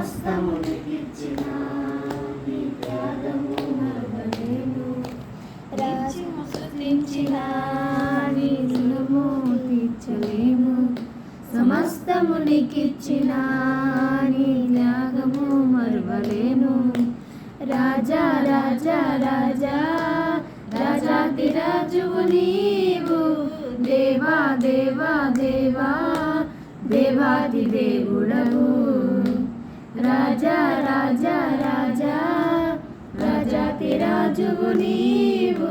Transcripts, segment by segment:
సమస్తము నీకిచ్చిన త్యాగము మరువలేను. రాజా నీ రుణము తీర్చలేము సమస్తము నీకిచ్చిన నీ త్యాగము రాజా రాజా రాజా రాజాతి రాజువు నీవు. దేవా దేవా దేవా దేవాది దేవుడవు. రాజువు నీవు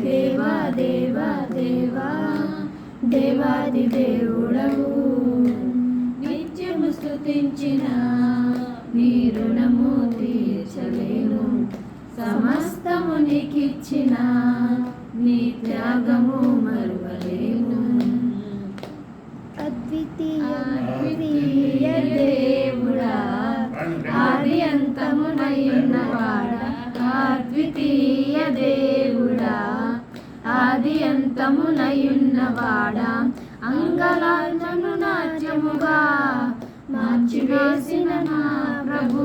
దేవా దేవా దేవా దేవాది దేవుడవు. నిత్యము స్తుతించిన నీ రుణము తీర్చలేను. సమస్తము నీకిచ్చిన నీ త్యాగము మరువలేను. అద్వితీయ దేవుడా ఆది అంతమునయున్నవాడా అద్వితీయ దేవుడా ఆది అంతమునయున్నవాడా అంగళాలను నాట్యముగా మార్చివేసిన నా ప్రభు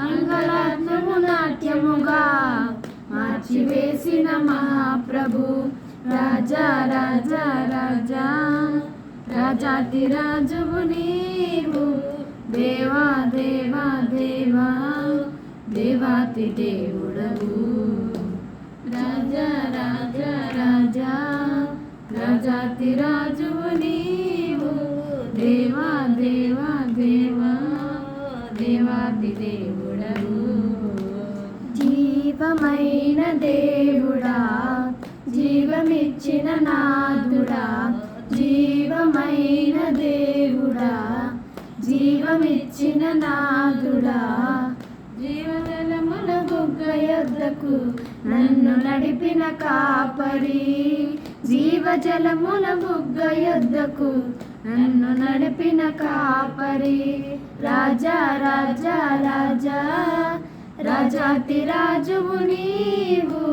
అంగళాత్మము నాట్యముగా మార్చివేసిన మహాప్రభు రాజా రాజా రాజా రాజాతి రాజువు నీవు. దేవా దేవా దేవా దేవాతి దేవుడవు. రాజా రాజా రాజా రాజాతి రాజువు నీవు. దేవా దేవా దేవా దేవాతి దేవుడవు. జీవమైన దేవుడా జీవమిచ్చిన నాదుడా జీవమైన దేవుడా జీవమిచ్చిన నాదుడా యొద్దకు నన్ను నడిపిన కాపరి జీవజలముల బుగ్గ యొద్దకు నన్ను నడిపిన కాపరి. రాజా రాజా రాజా రాజాతి రాజువు నీవు.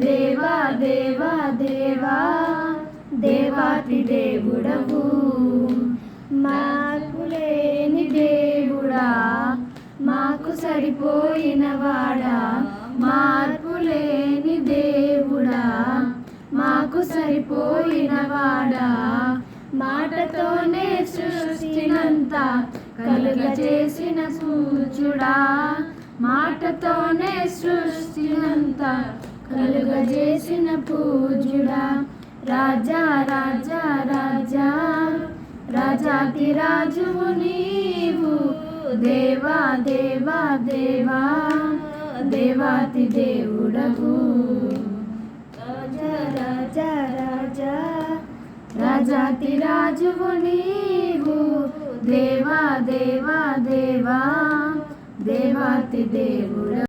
దేవా దేవా దేవా దేవాతి దేవుడవు. మార్పులేని దేవుడా మాకు సరిపోయిన వాడా. మార్పులేని దేవుడా మాకు సరిపోయిన వాడా. మాటతోనే సృష్టినంత కలుగ చేసిన సూచుడా. మాటతోనే సృష్టినంత కలుగ చేసిన పూజుడా రాజా రాజా రాజా రాజాకి రాజువు నీవు. దేవా దేవా దేవా. దేవాతి దేవుడవు రాజా రాజా రాజా రాజాతి రాజువు నీవు. దేవా దేవా దేవా దేవాతి దేవుడ